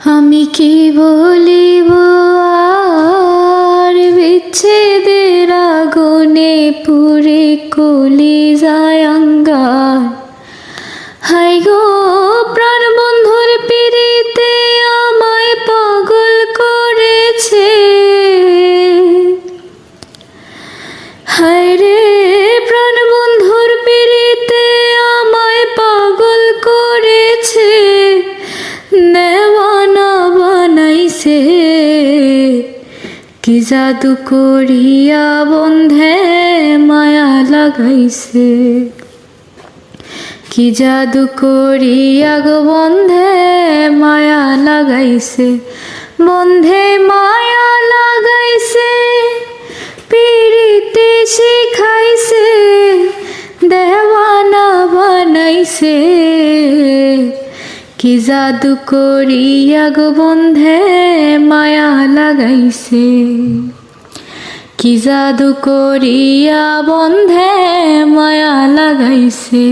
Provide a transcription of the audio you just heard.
আমি কি বলিব? আর বিচ্ছেদের আগুনে পুরে কলি যায় অঙ্গার। হাই গো প্রাণ বন্ধুর পিড়িতে আমায় পাগল করেছে। হায় রে বানাইছে কি জাদু করিয়া বন্ধে মায়া লাগাইছে। কি জাদু করিয়া গো বন্ধে মায়া লাগাইছে। বন্ধে মায়া লাগাইছে, পিড়িতে শিখাইছে, দেওয়ানা বানাইছে। কি জাদু করিয়া গো বন্ধে মায়া লাগাইছে? কি জাদু করিয়া বন্ধে মায়া লাগাইছে?